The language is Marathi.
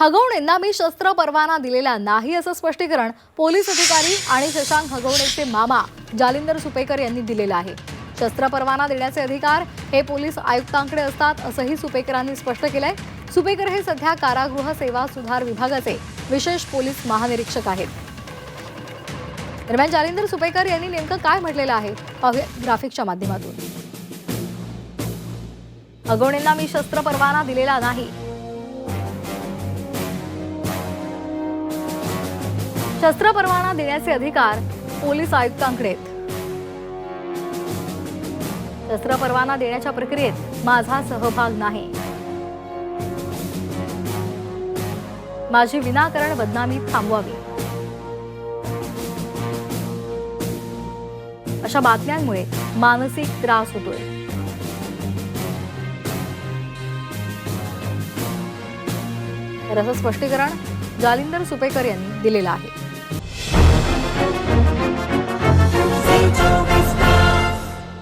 हगवणेंना मी शस्त्र परवाना दिलेला नाही असं स्पष्टीकरण पोलीस अधिकारी आणि शशांक हगवणेचे मामा जालिंदर सुपेकर यांनी दिलेलं आहे. शस्त्र परवाना देण्याचे अधिकार हे पोलीस आयुक्तांकडे असतात असंही सुपेकरांनी स्पष्ट केलंय. सुपेकर हे सध्या कारागृह सेवा सुधार विभागाचे विशेष पोलीस महानिरीक्षक आहेत. दरम्यान जालिंदर सुपेकर यांनी नेमकं काय म्हटलेलं आहे? पाहूया ग्राफिकच्या माध्यमातून. हगवणेंना मी शस्त्र परवाना दिलेला नाही शस्त्र परवाना देण्याचे अधिकार पोलीस आयुक्तांकडे शस्त्र परवाना देण्याच्या प्रक्रियेत माझा सहभाग नाही. माझी विनाकारण बदनामी थांबवावी. अशा बातम्यांमुळे मानसिक त्रास होतोय. तर असं स्पष्टीकरण जालिंदर सुपेकर यांनी दिलेलं आहे.